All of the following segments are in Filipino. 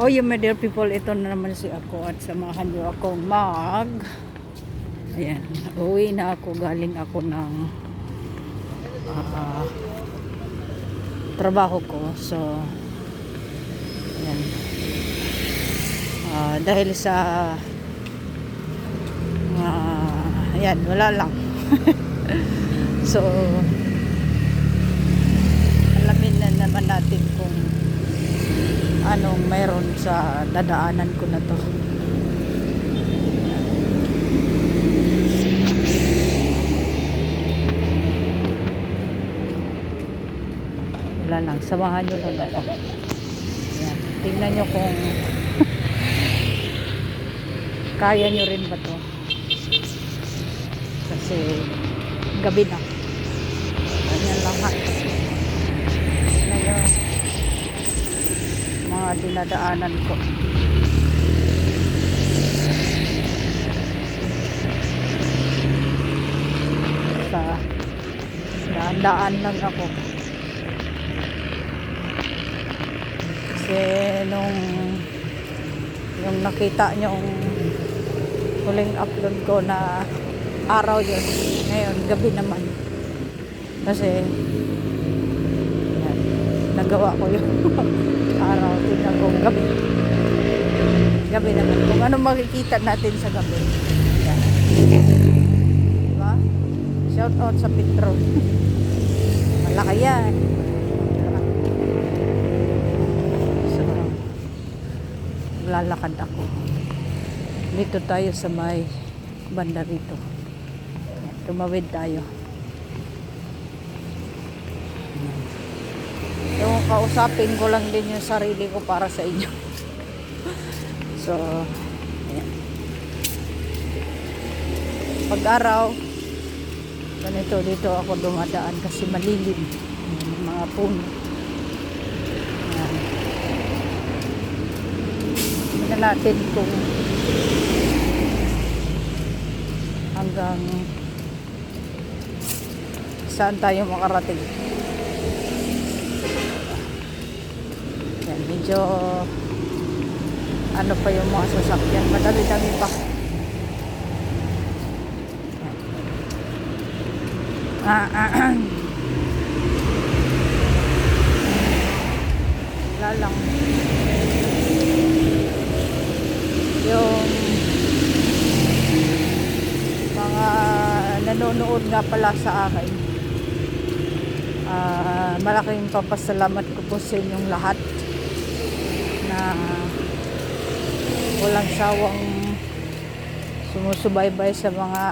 Oh, you my dear people, ito na naman si ako at samahan niyo akong mag Ayan, uwi na ako, galing ako ng ah, trabaho ko. So, ayan. Ah, dahil sa ah, ayan, wala lang. so, alamin na naman natin kung anong mayroon sa dadaanan ko na to. Wala lang, samahan nyo lang ako. Tingnan nyo kung kaya nyo rin ba to. Kasi gabi na. Ganyan lang ha. Ngayon, mga dinadaanan ko. Sa daan-daan lang ako. Kasi nung yung nakita yung huling upload ko na araw yun. Ngayon, gabi naman. Kasi nagawa ko yung araw. Tingnan ko gabi. Gabi naman. Kung ano makikita natin sa gabi. Yan. Diba? Shout out sa Petro. Malaki yan. So, lalakad ako. Dito tayo sa may banda rito. Tumawid tayo. Yung kausapin ko lang din yung sarili ko para sa inyo. so, ayan. Pag-araw, ganito dito ako dumadaan kasi malilim. Yung mga puno. Tingnan natin kung hanggang saan tayo makarating. Yan, medyo ano pa yung mga sasakyan. Madami-dami pa. Ah, ah, ah. Wala. Yung mga nanonood nga pala sa akin. Ah, malaking papasalamat ko po sa inyong lahat na walang sawang sumusubaybay sa mga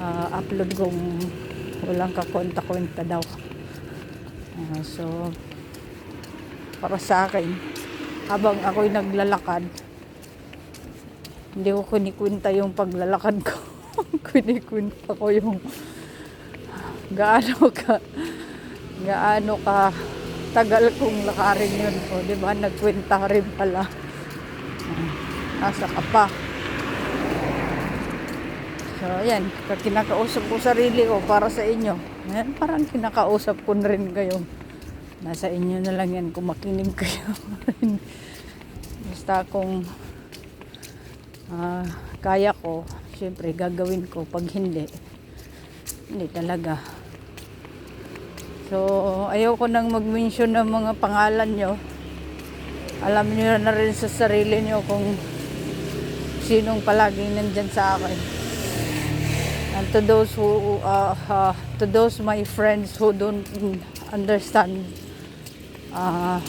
ah, upload kong walang kakwenta-kwenta daw. Ah, so, para sa akin, habang ako'y naglalakad, hindi ko kunikwenta yung paglalakad ko. kunikwenta ko yung gaano ka gaano ka tagal kong lakarin yun o di ba? Nagkwenta rin pala. Nasa ka pa. So yan kinakausap ko sarili ko para sa inyo. Yan, parang kinakausap ko na rin kayo. Nasa inyo na lang yan kung makinig kayo basta kung ah, kaya ko syempre gagawin ko. Pag hindi hindi talaga so ayoko nang mag-mention ng mga pangalan nyo. Alam nyo na rin sa sarili nyo kung sinong palaging nandyan sa akin. And to those who uh, uh, to those my friends who don't understand uh,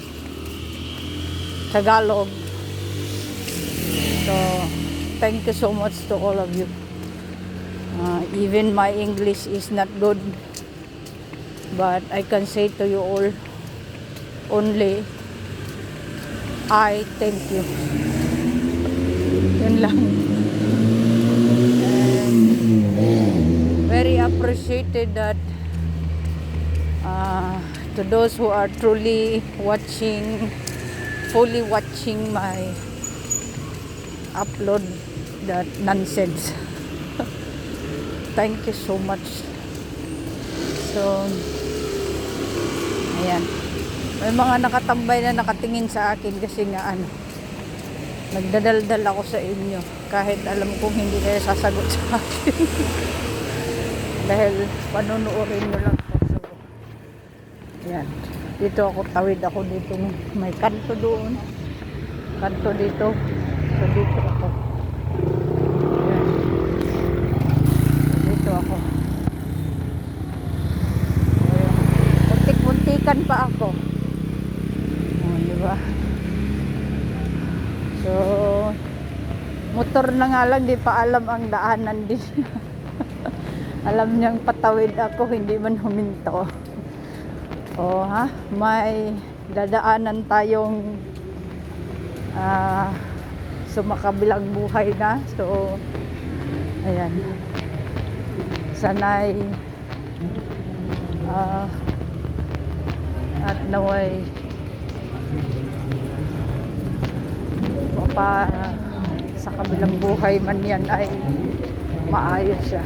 Tagalog. So thank you so much to all of you. Uh, even my English is not good but I can say to you all only I thank you. Yun lang. Very appreciated that uh, to those who are truly watching fully watching my upload that nonsense. Thank you so much. So ayan May mga nakatambay na nakatingin sa akin kasi nga ano, nagdadaldal ako sa inyo kahit alam kong hindi kayo sasagot sa akin. Dahil panunuorin nyo lang po. So, yan. Dito ako, tawid ako dito. May kanto doon. Kanto dito. So dito ako. Yan. Dito ako. Ayan. Muntik-muntikan pa ako. Oh, di? So, motor na nga lang, di pa alam ang daanan din. alam niyang patawid ako, hindi man huminto. Oh, ha? May dadaanan tayong ah sumakabilang buhay na. So, ayan. Sanay ah at naway pa sa kabilang buhay man yan ay maayos siya.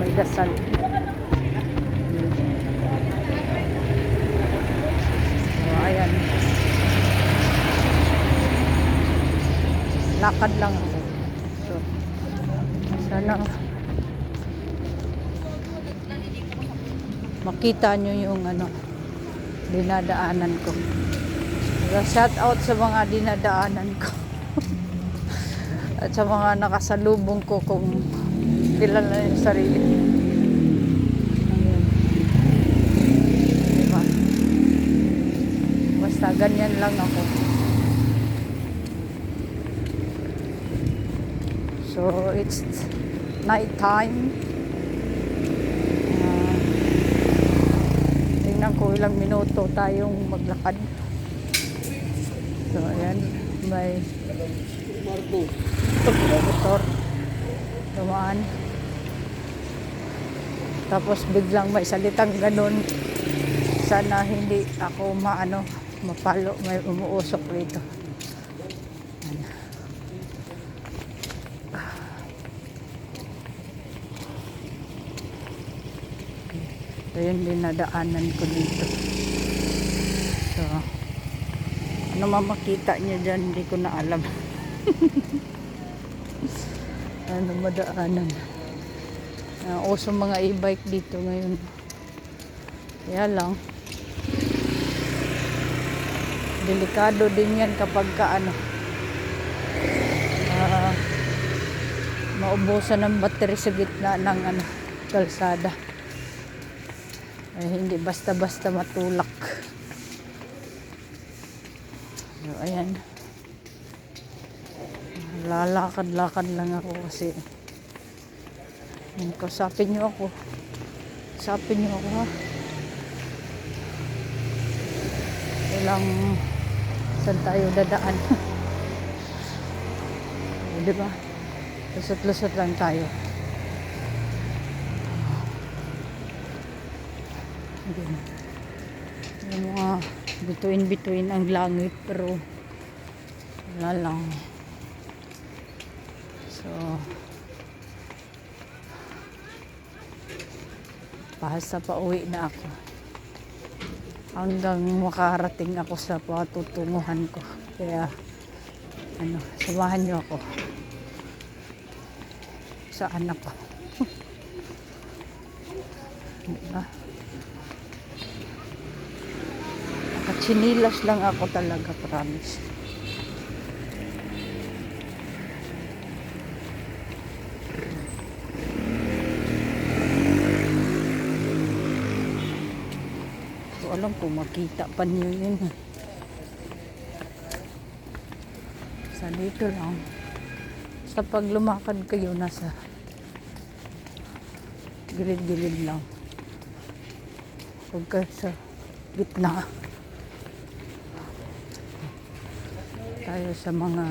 May dasal. So, ayan. Lakad lang. So, sana makita nyo yung ano dinadaanan ko. Shout out sa mga dinadaanan ko. At sa mga nakasalubong ko kung kilala yung sarili. Ayun. Diba? Basta ganyan lang ako. So it's night time. Ah, ilang minuto tayong maglakad. So, ayan. May motor. Dumaan. Tapos biglang may salitang ganun. Sana hindi ako maano, mapalo, may umuusok rito. Ito yung dinadaanan ko dito. So, ano mamakita niyo dyan, hindi ko na alam. ano madaanan. Uh, uso mga e-bike dito ngayon. Kaya lang, delikado din yan kapag ka ano, ah, maubusan ng battery sa gitna ng ano, kalsada. Ay, hindi basta-basta matulak. So, ayan. Lalakad-lakad lang ako kasi Ayan, kausapin niyo ako. Kausapin niyo ako ha. Ilang saan tayo dadaan. di ba? Lusot-lusot lang tayo. Ayan. Yung mga bituin-bituin ang langit pero wala lang. So, Basta pa uwi na ako. Hanggang makarating ako sa patutunguhan ko. Kaya, ano, samahan niyo ako. Sa anak ko. diba? Nakachinilas lang ako talaga, promise. ko alam kung makita pa niyo yun. Sa dito lang. Sa pag lumakad kayo, nasa gilid-gilid lang. Pagka sa gitna. Tayo sa mga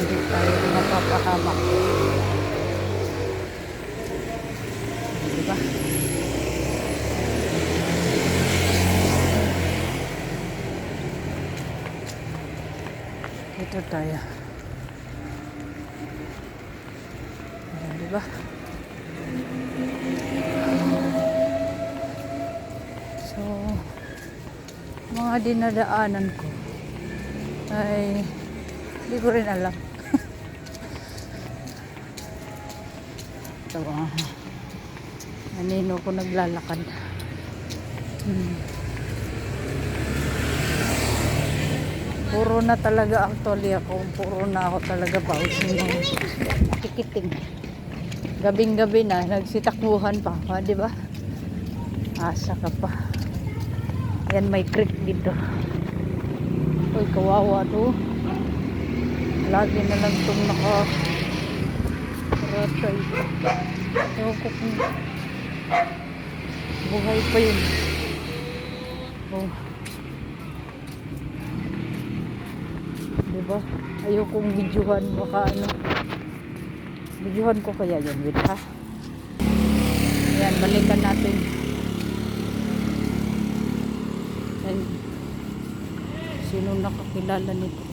hindi tayo mapapahamak. Diba? Dito tayo. Ayan, di mga dinadaanan ko ay hindi ko rin alam. Ito, ah. Nanino ko naglalakad. Hmm. Puro na talaga actually ako. Puro na ako talaga pa. Tikiting. Gabing-gabi na, nagsitakbuhan pa. Ah, di ba? Asa ka pa. Yan may creek dito. Uy, kawawa to. Lagi na lang itong naka ratay. Ewan ko kung buhay pa yun. Oh. Diba? Ayokong videohan baka ano. Videohan ko kaya yun, wait ha. Ayan, balikan natin. Ayan. Sino nakakilala nito?